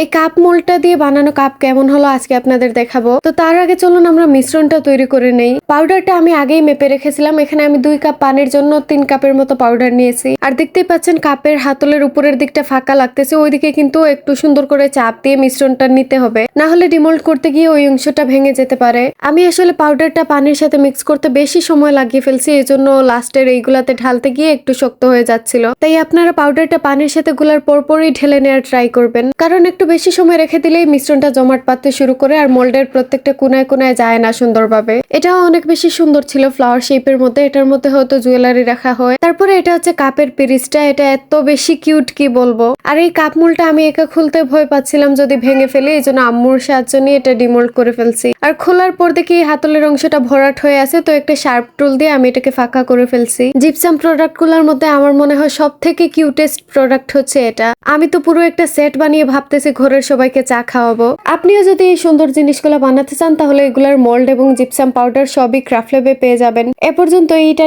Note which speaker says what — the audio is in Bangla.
Speaker 1: এই কাপ মোলটা দিয়ে বানানো কাপ কেমন হলো আজকে আপনাদের দেখাবো। তো তার আগে চলুন আমরা মিশ্রণটা তৈরি করে নেই। পাউডারটা আমি আগেই মেপে রেখেছিলাম, এখানে আমি দুই কাপ পানির জন্য তিন কাপের মতো পাউডার নিয়েছি। আর দেখতেই পাচ্ছেন কাপের হাতলের উপরের দিকটা ফাঁকা লাগতেছে, ওইদিকে কিন্তু একটু সুন্দর করে চাপ দিয়ে মিশ্রণটা নিতে হবে। না হলে ডিমোল্ড করতে গিয়ে ওই অংশটা ভেঙে যেতে পারে। আমি আসলে পাউডারটা পানির সাথে মিক্স করতে বেশি সময় লাগিয়ে ফেলছি এই জন্য লাস্টের এইগুলাতে ঢালতে গিয়ে একটু শক্ত হয়ে যাচ্ছিল। তাই আপনারা পাউডারটা পানির সাথে গুলার পরপরই ঢেলে নেওয়ার ট্রাই করবেন। কারণ একটু বেশি সময় রেখে দিলেই মিশ্রণটা জমাট পাততে শুরু করে আর মোল্ডের প্রত্যেকটা কোনায় কোনায় যায় না সুন্দরভাবে। এটাও অনেক বেশি সুন্দর ছিল ফ্লাওয়ার শেপের মধ্যে। এটার মধ্যে হয়তো জুয়েলারি রাখা হয়। তারপরে এটা হচ্ছে কাপের পিরিচটা এটা এত বেশি কিউট কি বলব? আর এই কাপ মোলটা আমি একা খুলতে ভয় পাচ্ছিলাম যদি ভেঙে ফেলি, এই জন্য আম্মুর সাহায্য নিয়ে এটা ডিমোল্ড করে ফেলছি। আর খোলার পর দেখি হাতলের অংশটা ভরাট হয়ে আছে, তো একটা শার্প টুল দিয়ে আমি এটাকে ফাঁকা করে ফেলছি। জিপসাম প্রোডাক্টগুলোর মধ্যে আমার মনে হয় সব থেকে কিউটেস্ট প্রোডাক্ট হচ্ছে এটা। আমি তো পুরো একটা সেট বানিয়ে ভাবতেছি ঘরের সবাইকে চা খাওয়াবো। আপনিও যদি এই সুন্দর জিনিসগুলো বানাতে চান, তাহলে এগুলার মোল্ড এবং জিপসাম পাউডার সবই ক্রাফলেবে পেয়ে যাবেন। এ পর্যন্ত এইটা